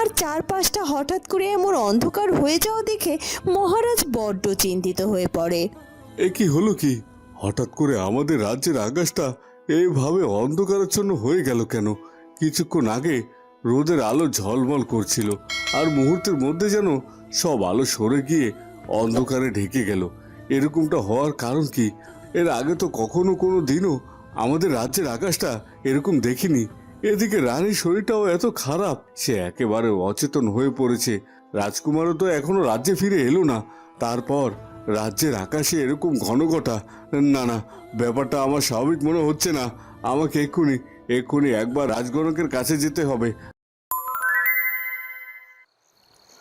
আর চারপাশটা হঠাৎ করে এমন অন্ধকার হয়ে যাওয়া দেখে মহারাজ বড্ড চিন্তিত হয়ে পড়ে। এ কি হলো কি? হঠাৎ করে আমাদের রাজ্যের আকাশটা এইভাবে অন্ধকারাচ্ছন্ন হয়ে গেল কেন? কিছুক্ষণ আগে রোদের আলো ঝলমল করছিল, আর মুহূর্তের মধ্যে যেন সব আলো সরে গিয়ে অন্ধকারে ঢেকে গেল। এরকমটা হওয়ার কারণ কি? এর আগে তো কখনো কোনো দিনও আমাদের রাজ্যের আকাশটা এরকম দেখিনি। এদিকে রানীর শরীরটাও এত খারাপ, সে একেবারে অচেতন হয়ে পড়েছে। রাজকুমারও তো এখনও রাজ্যে ফিরে এলো না। তারপর রাজ্যের আকাশে এরকম ঘন ঘটা না না, ব্যাপারটা আমার স্বাভাবিক মনে হচ্ছে না। আমাকে এক্ষুনি এক্ষুনি একবার রাজগণকের কাছে যেতে হবে।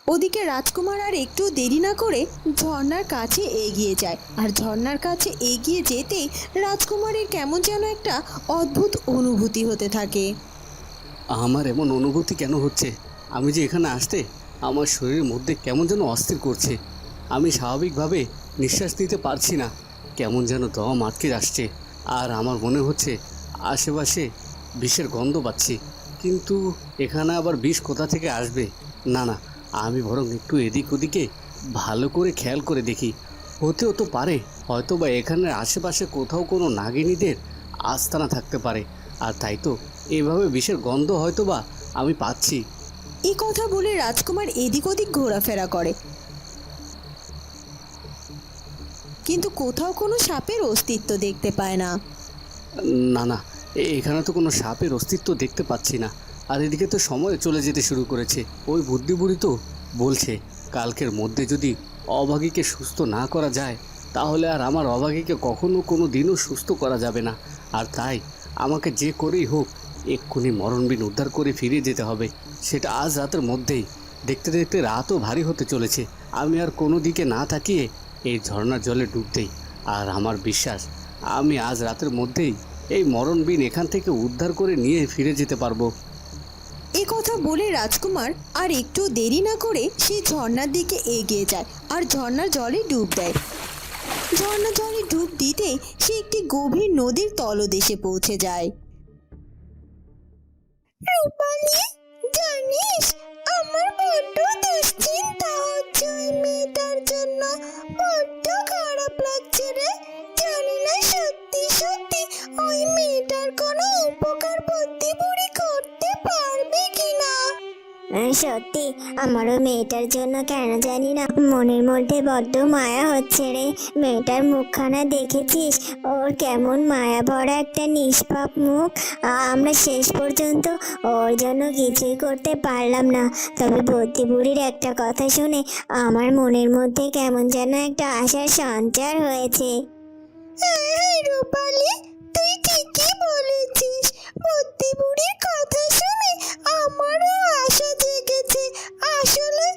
ওদিকে রাজকুমার আর একটু দেরি না করে ঝর্ণার কাছে এগিয়ে যায়। আর ঝর্ণার কাছে এগিয়ে যেতেই রাজকুমারের কেমন যেন একটা অদ্ভুত অনুভূতি হতে থাকে। আমার এমন অনুভূতি কেন হচ্ছে? আমি যে এখানে আসতে আমার শরীরের মধ্যে কেমন যেন অস্থির করছে। আমি স্বাভাবিকভাবে নিঃশ্বাস নিতে পারছি না। কেমন যেন দম আটকে আসছে আর আমার মনে হচ্ছে আশেপাশে বিষের গন্ধ পাচ্ছি। কিন্তু এখানে আবার বিষ কোথা থেকে আসবে? না না আমি বরং একটু এদিক ওদিকে ভালো করে খেয়াল করে দেখি। হতেও তো পারে হয়তো বা এখানের আশেপাশে কোথাও কোনো নাগিনীদের আস্তানা থাকতে পারে। আর তাই তো এভাবে বিষের গন্ধ হয়তো বা আমি পাচ্ছি। এই কথা বলে রাজকুমার এদিক ওদিক ঘোরাফেরা করে। কিন্তু কোথাও কোনো সাপের অস্তিত্ব দেখতে পায় না। না না এখানে তো কোনো সাপের অস্তিত্ব দেখতে পাচ্ছি না। আর এদিকে তো সময় চলে যেতে শুরু করেছে। ওই বুদ্ধি বুড়ি তো বলছে, কালকের মধ্যে যদি অভাগীকে সুস্থ না করা যায়, তাহলে আর আমার অভাগীকে কখনো কোনো দিনও সুস্থ করা যাবে না। আর তাই আমাকে যে করেই হোক, এক্ষুনি মরণবিন উদ্ধার করে ফিরে যেতে হবে। সেটা আজ রাতের মধ্যেই। দেখতে দেখতে রাতও ভারী হতে চলেছে। আমি আর কোনো দিকে না তাকিয়ে এই ঝর্ণার জলে ডুবতেই আর আমার বিশ্বাস, আমি আজ রাতের মধ্যেই এই মরণবিন এখান থেকে উদ্ধার করে নিয়ে ফিরে যেতে পারব। কথা বলে রাজকুমার আর একটু দেরি না করে সে ঝর্নার দিকে এগিয়ে যায় আর ঝর্নার জলে ডুব দেয়। ঝর্ণা জলে ডুব দিতে সে একটি গভীর নদীর তলদেশে পৌঁছে যায়। রূপালি সত্যি, আমারও মেয়েটার জন্য কেন জানি না। মনের মধ্যে বড্ড মায়া হচ্ছে রে। মেয়েটার মুখখানা দেখেছিস? ওর কেমন মায়া ভরা একটা নিষ্পাপ মুখ। আমরা শেষ পর্যন্ত ওর জন্য কিছুই করতে পারলাম না। তবে বদ্যি বুড়ির একটা কথা শুনে আমার মনের মধ্যে কেমন যেন একটা আশার সঞ্চার হয়েছে। হ্যাঁ তুই ঠিকই বলেছিস। বুদ্ধি বুড়ির কথা আমারও আশা জেগেছে। আসলে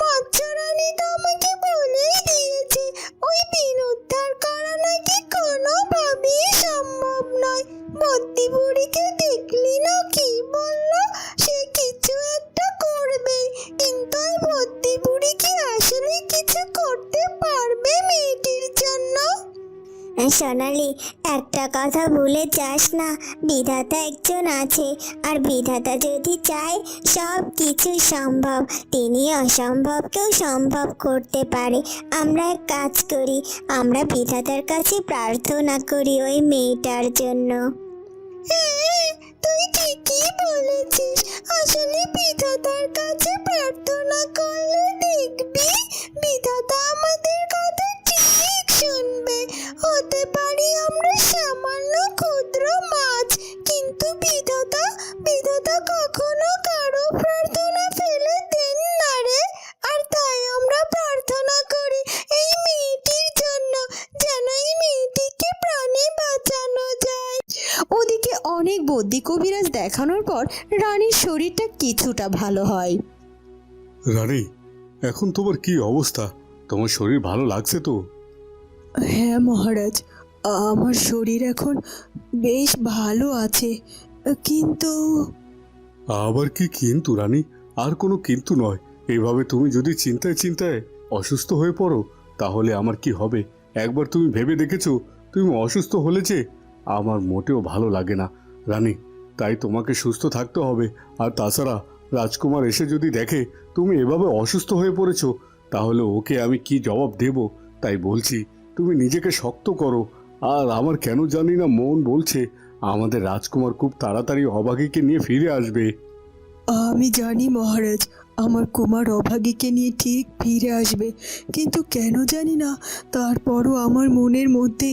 মৎস্যরানী তো আমাকে বলেই দিয়েছে, ওই দিন উদ্ধার করা নাকি কোনোভাবেই সম্ভব নয়। ভর্তি বুড়িকে দেখলি না কি সোনালি, একটা কথা ভুলে যাস না, বিধাতা একজন আছে। আর বিধাতা যদি চায়, সব কিছু সম্ভব। তিনি অসম্ভবকেও সম্ভব করতে পারে। আমরা এক কাজ করি, আমরা বিধাতার কাছে প্রার্থনা করি ওই মেয়েটার জন্য। হ্যাঁ তুই ঠিকই বলেছিস। আসলে বিধাতার কাছে প্রার্থনা করলে দেখানোর পর রানীর শরীরটা কিছুটা ভালো হয়। রানী এখন তোমার কি অবস্থা? তোমার শরীর ভালো লাগছে তো? হ্যাঁ মহারাজ আমার শরীর এখন বেশ ভালো আছে কিন্তু আবার কি কিন্তু রানী? আর কোনো কিন্তু নয়। এইভাবে তুমি যদি চিন্তায় চিন্তায় অসুস্থ হয়ে পড়ো তাহলে আমার কি হবে? একবার তুমি ভেবে দেখেছ তুমি অসুস্থ হলে যে আমার মোটেও ভালো লাগে না। রানী তাই তোমাকে সুস্থ থাকতে হবে। আর তাছাড়া রাজকুমার এসে যদি দেখে তুমি এভাবে অসুস্থ হয়ে পড়েছো, তাহলে ওকে আমি কি জবাব দেব? তাই বলছি, তুমি নিজেকে শক্ত করো। আর আমার কেন জানি না মন বলছে, আমাদের রাজকুমার খুব তাড়াতাড়ি অভাগীকে নিয়ে ফিরে আসবে। আমি জানি মহারাজ, আমার কুমার অভাগীকে নিয়ে ঠিক ফিরে আসবে, কিন্তু কেন জানি না, তারপরও আমার মনের মধ্যে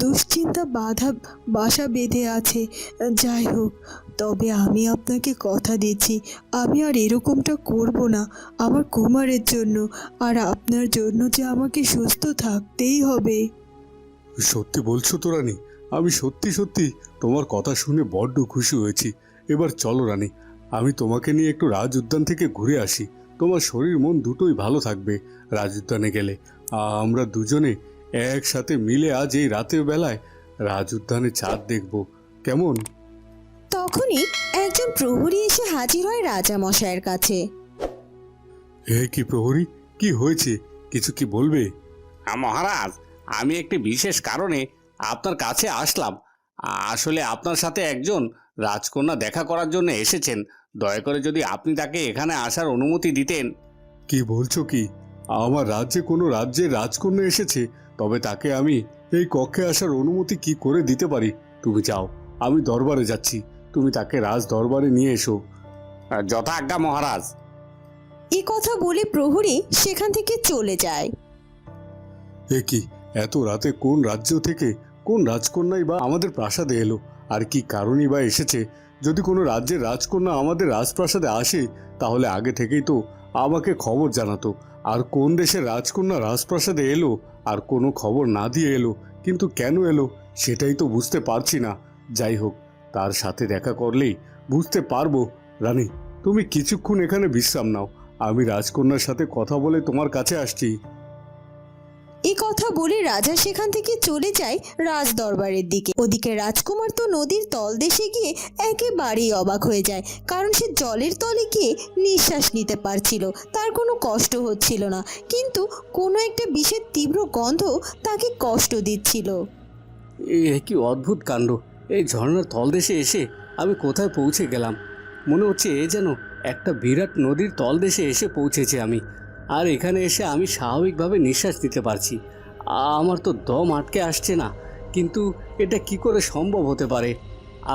দুশ্চিন্তা বাধা, বাসা বেঁধে আছে। যাই হোক, তবে আমি আপনাকে কথা দিচ্ছি। আমি আর এরকমটা করব না আমার কুমারের জন্য। আর আপনার জন্য যে আমাকে সুস্থ থাকতেই হবে। সত্যি বলছো তো রানী, আমি সত্যি সত্যি তোমার কথা শুনে বড্ড খুশি হয়েছি। এবার চলো রানী, আমি তোমাকে নিয়ে একটু রাজ উদ্যান থেকে ঘুরে আসি। তোমার শরীর মন দুটোই ভালো থাকবে রাজ উদ্যানে গেলে আমরা দুজনে একসাথে মিলে আজ এই রাতের বেলায় রাজ উদ্যানে চাঁদ দেখব। কেমন? তখনই একজন প্রহরী এসে হাজির হয় রাজামশাইয়ের কাছে। হে কি প্রহরী? কি হয়েছে? কিছু কি বলবে? মহারাজ আমি একটি বিশেষ কারণে আপনার কাছে আসলাম। আসলে আপনার সাথে একজন রাজকন্যা দেখা করার জন্য এসেছেন। দয়া করে যদি আপনি তাকে এখানে আসার অনুমতি দিতেন। কি বলছো কি? আমার রাজ্যে কোনো রাজ্যের রাজকন্যা এসেছে? তবে তাকে আমি এই কক্ষে আসার অনুমতি কি করে দিতে পারি? তুমি যাও আমি দরবারে যাচ্ছি। তুমি তাকে রাজ দরবারে নিয়ে এসো। আ, যথা আজ্ঞা মহারাজ। এ কথা বলে প্রহরী সেখান থেকে চলে যায়। এ কি এত রাতে কোন রাজ্য থেকে কোন রাজকন্যাই বা আমাদের প্রাসাদে এলো? আর কি কারণই বা এসেছে? যদি কোনো রাজ্যের রাজকন্যা আমাদের রাজপ্রাসাদে আসে তাহলে আগে থেকেই তো আমাকে খবর জানাতো। আর কোন দেশের রাজকন্যা রাজপ্রাসাদে এলো? আর কোনো খবর না দিয়ে এলো, কিন্তু কেন এলো সেটাই তো বুঝতে পারছি না। যাই হোক, তার সাথে দেখা করলেই বুঝতে পারব। রানী, তুমি কিছুক্ষণ এখানে বিশ্রাম নাও। আমি রাজকন্যার সাথে কথা বলে তোমার কাছে আসছি। কথা বলে রাজা সেখান থেকে চলে যায় রাজ দরবারের দিকে। ওদিকে রাজকুমার তো নদীর তলদেশে গিয়ে একেবারেই অবাক হয়ে যায়, কারণ সে জলের তলে গিয়ে নিঃশ্বাস নিতে পারছিল, তার কোনো কষ্ট হচ্ছিল না। কিন্তু কোনো একটা বিষের তীব্র গন্ধ তাকে কষ্ট দিচ্ছিল। এ কি অদ্ভুত কাণ্ড! এই ঝর্ণার তলদেশে এসে আমি কোথায় পৌঁছে গেলাম? মনে হচ্ছে এ যেন একটা বিরাট নদীর তলদেশে এসে পৌঁছেছে আমি, আর এখানে এসে আমি স্বাভাবিকভাবে নিঃশ্বাস দিতে পারছি। আমার তো দম আটকে আসছে না, কিন্তু এটা কি করে সম্ভব হতে পারে?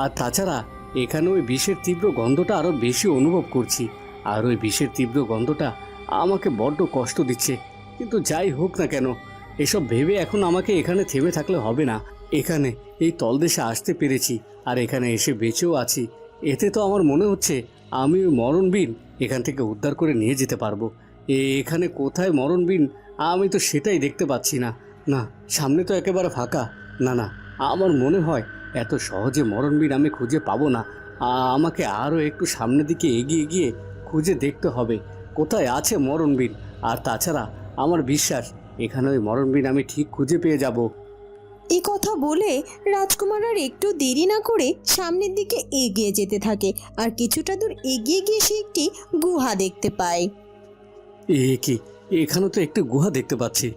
আর তাছাড়া, এখানে ওই বিষের তীব্র গন্ধটা আরও বেশি অনুভব করছি। আর ওই বিষের তীব্র গন্ধটা আমাকে বড্ড কষ্ট দিচ্ছে। কিন্তু যাই হোক না কেন, এসব ভেবে এখন আমাকে এখানে থেমে থাকলে হবে না। এখানে এই তলদেশে আসতে পেরেছি, আর এখানে এসে বেঁচেও আছি। এতে তো আমার মনে হচ্ছে আমি ওই মরণবিন এখান থেকে উদ্ধার করে নিয়ে যেতে পারব। এখানে কোথায় মরণবিন আমি তো সেটাই দেখতে পাচ্ছি না। না সামনে তো একেবারে ফাঁকা। না না আমার মনে হয় এত সহজে মরণবীর আমি খুঁজে পাবো না। আমাকে আরও একটু সামনের দিকে এগিয়ে গিয়ে খুঁজে দেখতে হবে। কোথায় আছে মরণবীর? আর তাছাড়া আমার বিশ্বাস এখানে ওই মরণবীর আমি ঠিক খুঁজে পেয়ে যাব। এই কথা বলে রাজকুমার আর একটু দেরি না করে সামনের দিকে এগিয়ে যেতে থাকে। আর কিছুটা দূর এগিয়ে গিয়ে সে একটি গুহা দেখতে পায়। এ কি? এখানে তো একটি গুহা দেখতে পাচ্ছি।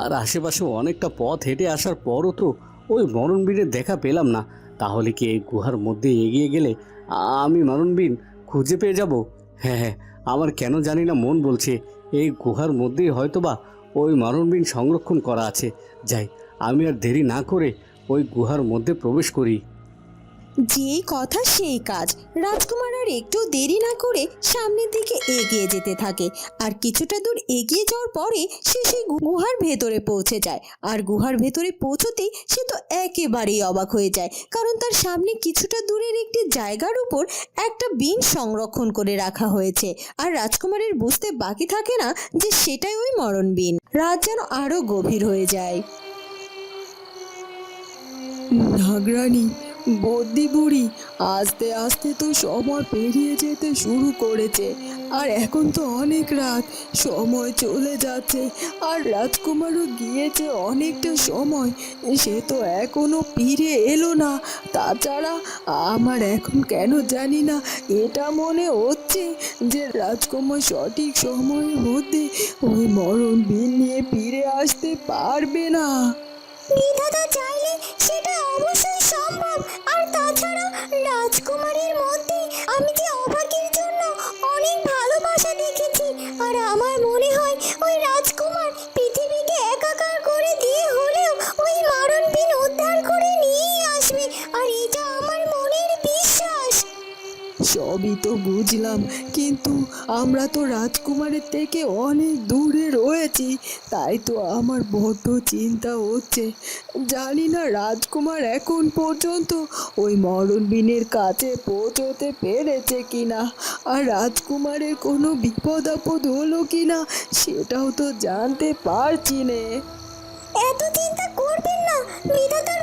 আর আশেপাশে অনেকটা পথ হেঁটে আসার পরও তো ওই মরণবীরের দেখা পেলাম না। তাহলে কি এই গুহার মধ্যে এগিয়ে গেলে আমি মরণবীর খুঁজে পেয়ে যাব? হ্যাঁ হ্যাঁ আমার কেন জানি না মন বলছে। এই গুহার মধ্যেই হয়তোবা ওই মরণবীর সংরক্ষণ করা আছে। যাই, আমি আর দেরি না করে ওই গুহার মধ্যে প্রবেশ করি। যেই কথা সেই কাজ। রাজকুমার আর একটু দেরি না করে সামনের দিকে এগিয়ে যেতে থাকে। আর কিছুটা দূর এগিয়ে যাওয়ার পরে সে সেই গুহার ভেতরে পৌঁছে যায়। আর গুহার ভেতরে পৌঁছতেই সে তো একেবারেই অবাক হয়ে যায়। কারণ তার সামনে কিছুটা দূরের একটি জায়গার উপর একটা বিন সংরক্ষণ করে রাখা হয়েছে। আর রাজকুমারের বুঝতে বাকি থাকে না যে সেটাই ওই মরণ বিন। রাত যেন আরও গভীর হয়ে যায়। নাগরানী বদ্যি বুড়ি, আস্তে আস্তে তো সময় পেরিয়ে যেতে শুরু করেছে। আর এখন তো অনেক রাত, সময় চলে যাচ্ছে। আর রাজকুমারও গিয়েছে অনেকটা সময়, সে তো এখনও ফিরে এলো না। তাছাড়া আমার এখন কেন জানি না, এটা মনে হচ্ছে যে রাজকুমার সঠিক সময়ের মধ্যে ওই মরণ বিল নিয়ে ফিরে আসতে পারবে না। সেটা অবশ্যই সম্ভব। আর তাছাড়া রাজকুমারীর কিন্তু আমরা তো রাজকুমারের থেকে অনেক দূরে রয়েছি, তাই তো আমার বড্ড চিন্তা হচ্ছে। জানি না রাজকুমার এখন পর্যন্ত ওই মরণবিনের কাছে পৌঁছতে পেরেছে কিনা, আর রাজকুমারের কোনো বিপদ আপদ হলো কি না সেটাও তো জানতে পারছি নে। এত চিন্তা করবেন না বিধাতার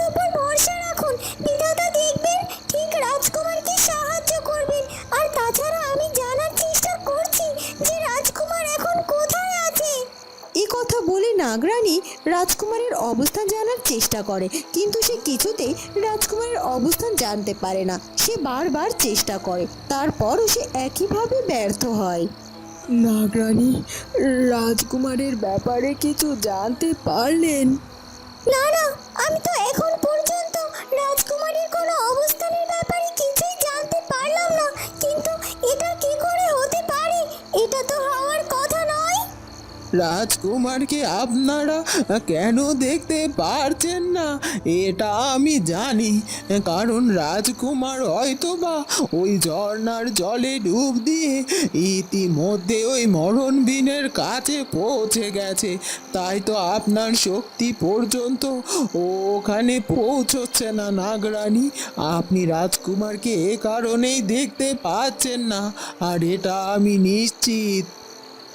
নাগরানী রাজকুমারের অবস্থান জানার চেষ্টা করে কিন্তু সে কিছুতেই রাজকুমারের অবস্থান জানতে পারে না। সে বারবার চেষ্টা করে তারপরও সে একইভাবে ব্যর্থ হয়। নাগরানী রাজকুমারের ব্যাপারে কিছু জানতে পারলেন? না না আমি তো এখন রাজকুমারকে আপনারা কেন দেখতে পারছেন না? এটা আমি জানি, কারণ রাজকুমার হয়তোবা ওই ঝর্ণার জলে ডুব দিয়ে ইতিমধ্যে ওই মরণবিনের কাছে পৌঁছে গেছে। তাই তো আপনার শক্তি পর্যন্ত ওখানে পৌঁছচ্ছে না নাগরানী আপনি রাজকুমারকে এ কারণেই দেখতে পাচ্ছেন না, আর এটা আমি নিশ্চিত।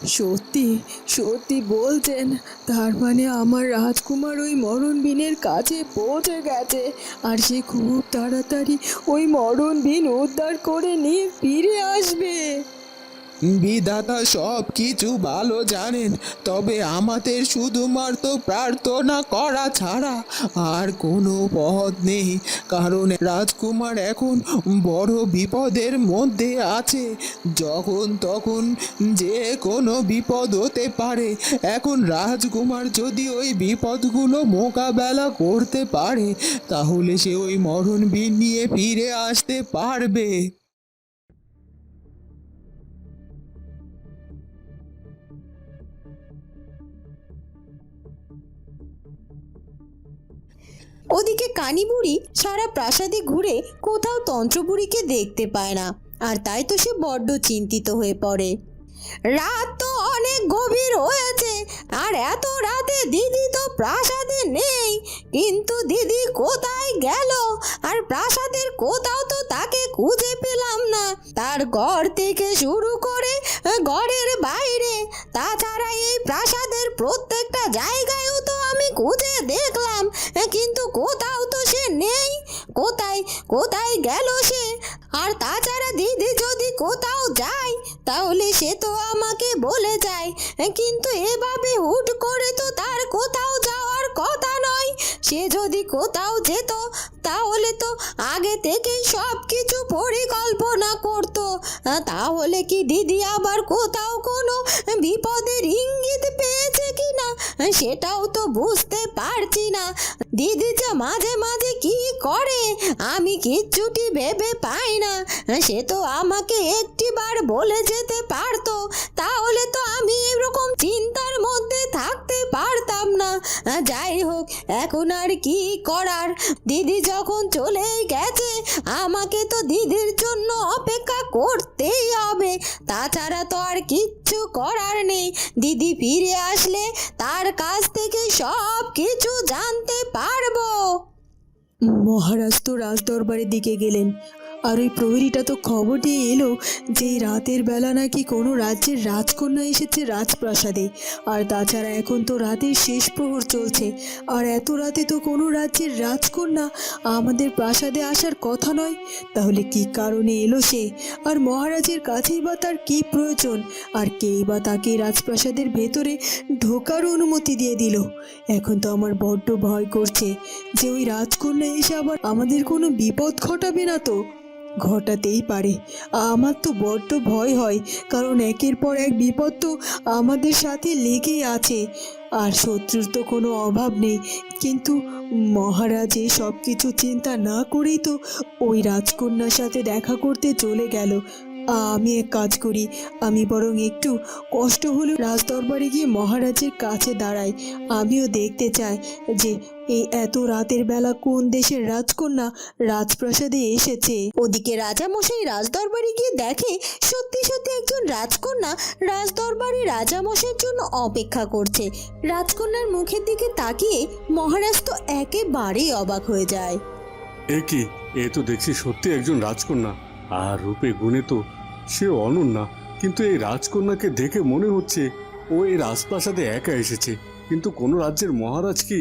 সত্যি সত্যি বলছেন, তার মানে আমার রাজকুমার ওই মরণ বিনের কাছে পৌঁছে গেছে, আর সে খুব তাড়াতাড়ি ওই মরণ বিন উদ্ধার করে নিয়ে ফিরে আসবে। বিধাতা সব কিছু ভালো জানেন, তবে আমাদের শুধুমাত্র প্রার্থনা করা ছাড়া আর কোনো পথ নেই। কারণ রাজকুমার এখন বড় বিপদের মধ্যে আছে। যখন তখন যে কোনো বিপদ হতে পারে। এখন রাজকুমার যদি ওই বিপদগুলো মোকাবেলা করতে পারে, তাহলে সে ওই মরণ নিয়ে ফিরে আসতে পারবে। ওদিকে কানিবুড়ি সারা প্রাসাদে ঘুরে কোথাও তন্ত্রবুড়িকে দেখতে পায় না। আর তাই তো সে বড্ড চিন্তিত হয়ে পড়ে। রাত তো অনেক গভীর হয়েছে, আর এত রাতে দিদি তো প্রাসাদে নেই। কিন্তু দিদি কোথায় গেল? আর প্রাসাদের কোথাও তো তাকে খুঁজে পেলাম না। তার ঘর থেকে শুরু করে ঘরের বাইরে। তাছাড়া এই প্রাসাদের প্রত্যেকটা জায়গায়ও তো আমি খুঁজে দেখলাম কিন্তু কোথাও তো সে নেই। কোথায় কোথায় গেল সে? আর তাছাড়া দিদি যদি কোথাও যায়, তাহলে সে তো আমাকে বলে যায়। কিন্তু এভাবে হুট করে তো তার কোথাও যাওয়ার কথা নয়। সে যদি কোথাও যেত, তাহলে তো আগে থেকেই সব কিছু পরিকল্পনা করত। তাহলে কি দিদি আবার কোথাও কোনো বিপদের ইঙ্গিত সেটাও তো বুঝতে পারছি না। দিদি যে মাঝে মাঝে কি করে? আমি কিচ্ছুটি ভেবে পাই না। সে তো আমাকে একটিবার বলে যেতে পারতো। তাহলে তো আমি এরকম চিন্তার মধ্যে থাকতে পারতাম না। যাই হোক, এখন আর কি করার? দিদি যখন চলে গেছে, আমাকে তো দিদির জন্য অপেক্ষা করতেই হবে। তাছাড়া তো আর কিচ্ছু করার নেই। দিদি ফিরে আসলে তার কাছ থেকে সব কিছু জানতে পারব। মহারাজ তো রাজদরবারের দিকে গেলেন। আর ওই প্রহরীটা তো খবর দিয়ে এলো যে রাতের বেলা নাকি কোনো রাজ্যের রাজকন্যা এসেছে রাজপ্রাসাদে। আর তাছাড়া এখন তো রাতের শেষ প্রহর চলছে। আর এত রাতে তো কোনো রাজ্যের রাজকন্যা আমাদের প্রাসাদে আসার কথা নয়। তাহলে কি কারণে এলো সে? আর মহারাজের কাছেই বা তার কী প্রয়োজন? আর কেই বা তাকে রাজপ্রাসাদের ভেতরে ঢোকার অনুমতি দিয়ে দিল? এখন তো আমার বড্ড ভয় করছে যে ওই রাজকন্যা এসে আবার আমাদের কোনো বিপদ ঘটাবে না তো? ঘটাতেই পারে। আমার তো বড্ড ভয় হয়, কারণ একের পর এক বিপদ তো আমাদের সাথে লেগেই আছে। আর শত্রুর তো কোনো অভাব নেই, কিন্তু মহারাজ এই সব কিছু চিন্তা না করেই তো ওই রাজকন্যার সাথে দেখা করতে চলে গেল। আমি এক কাজ করি আমি বরং একটু কষ্ট হলেও রাজদরবারে গিয়ে মহারাজের কাছে দাঁড়াই। আমিও দেখতে চাই যে এই এত রাতের বেলা কোন দেশের রাজকন্যা রাজপ্রাসাদে এসেছে। ওদিকে রাজামশাই রাজদরবারে গিয়ে দেখে সত্যি সত্যি একজন রাজকন্যা রাজদরবারে রাজামশাইয়ের জন্য অপেক্ষা করছে। রাজকন্যার মুখের দিকে তাকিয়ে মহারাজ তো একেবারেই অবাক হয়ে যায়। এ কি? এ তো দেখছি সত্যি একজন রাজকন্যা। আর রূপে গুণে তো সে অনন্যা। কিন্তু এই রাজকন্যাকে দেখে মনে হচ্ছে ও এই রাজপ্রাসাদে একা এসেছে। কিন্তু কোনো রাজ্যের মহারাজ কি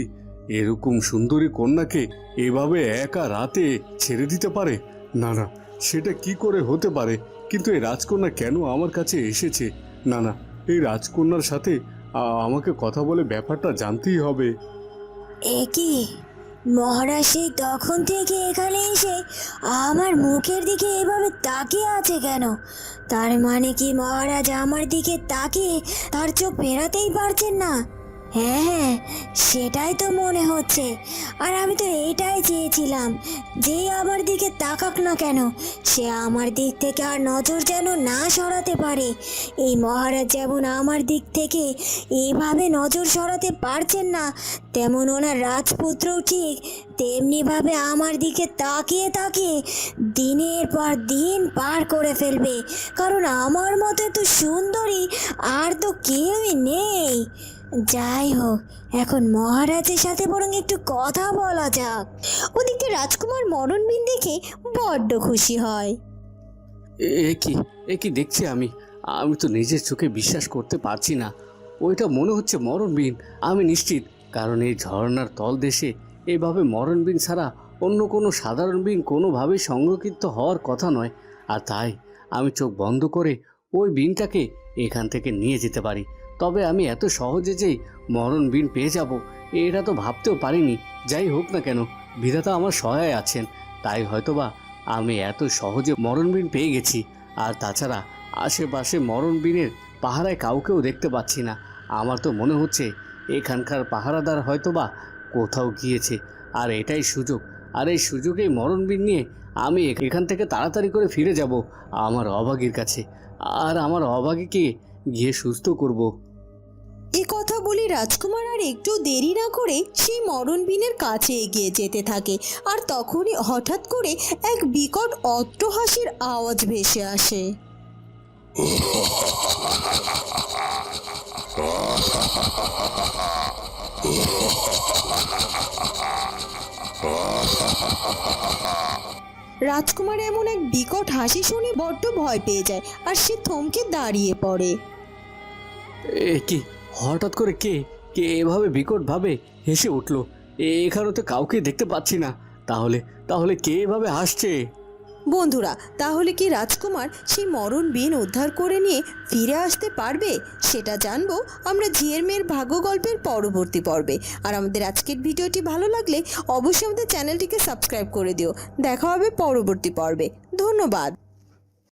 এরকম সুন্দরী কন্যাকে এভাবে একা রাতে ছেড়ে দিতে পারে? না না, সেটা কি করে হতে পারে? কিন্তু এই রাজকন্যা কেন আমার কাছে এসেছে? না না, এই রাজকন্যার সাথে আমাকে কথা বলে ব্যাপারটা জানতেই হবে। এ কি? মহারাজ, সেই তখন থেকে এখানে এসে আমার মুখের দিকে এভাবে তাকিয়ে আছে কেন? তার মানে কি মহারাজ আমার দিকে তাকিয়ে তার চোখ ফেরাতেই পারছেন না? হ্যাঁ হ্যাঁ সেটাই তো মনে হচ্ছে। আর আমি তো এটাই চেয়েছিলাম যে আমার দিকে তাকাক না কেন, সে আমার দিক থেকে আর নজর যেন না সরাতে পারে। এই মহারাজ যেমন আমার দিক থেকে এইভাবে নজর সরাতে পারছেন না, তেমন ওনার রাজপুত্রও ঠিক তেমনিভাবে আমার দিকে তাকিয়ে তাকিয়ে দিনের পর দিন পার করে ফেলবে। কারণ আমার মতো তো সুন্দরী আর তো কেউই নেই। যাই হোক, এখন মহারাজের সাথে বরং একটু কথা বলা যাক। ওদিকে রাজকুমার মরণবিন দেখে বড্ড খুশি হয়। এ কি এ কি দেখছি আমি? আমি তো নিজের চোখে বিশ্বাস করতে পারছি না। ওইটা মনে হচ্ছে মরণবিন আমি নিশ্চিত। কারণ এই ঝর্ণার তলদেশে এভাবে মরণবিন ছাড়া অন্য কোনো সাধারণ বিন কোনোভাবেই সংরক্ষিত হওয়ার কথা নয়। আর তাই আমি চোখ বন্ধ করে ওই বিনটাকে এখান থেকে নিয়ে যেতে পারি। তবে আমি এত সহজে যেই মরণ বিন পেয়ে যাব, এটা তো ভাবতেও পারিনি। যাই হোক না কেন, বিধাতা আমার সহায় আছেন, তাই হয়তোবা আমি এত সহজে মরণবিন পেয়ে গেছি। আর তাছাড়া আশেপাশে মরণবিনের পাহারায় কাউকেও দেখতে পাচ্ছি না। আমার তো মনে হচ্ছে এখানকার পাহারাদার হয়তোবা কোথাও গিয়েছে। আর এটাই সুযোগ, আর এই সুযোগেই মরণবিন নিয়ে আমি এখান থেকে তাড়াতাড়ি করে ফিরে যাব আমার অভাগীর কাছে। আর আমার অভাগীকে গিয়ে সুস্থ করব। এ কথা বলে রাজকুমার আর একটু দেরি না করে সেই মরণবিনের কাছে এগিয়ে যেতে থাকে। আর তখনই হঠাৎ করে এক বিকট অট্টহাসির আওয়াজ ভেসে আসে। রাজকুমার এমন এক বিকট হাসি শুনে বড্ড ভয় পেয়ে যায় আর সে থমকে দাঁড়িয়ে পড়ে। হঠাৎ করে কে কে এভাবে বিকটভাবে হেসে উঠল? এখানে তো কাউকে দেখতে পাচ্ছি না। তাহলে তাহলে কে এভাবে হাসছে? বন্ধুরা, তাহলে কি রাজকুমার সেই মরণ বিন উদ্ধার করে নিয়ে ফিরে আসতে পারবে? সেটা জানব আমরা ঝিয়ের মেয়ের ভাগ্য গল্পের পরবর্তী পর্বে। আর আমাদের আজকের ভিডিওটি ভালো লাগলে অবশ্যই আমাদের চ্যানেলটিকে সাবস্ক্রাইব করে দিও। দেখা হবে পরবর্তী পর্বে। ধন্যবাদ।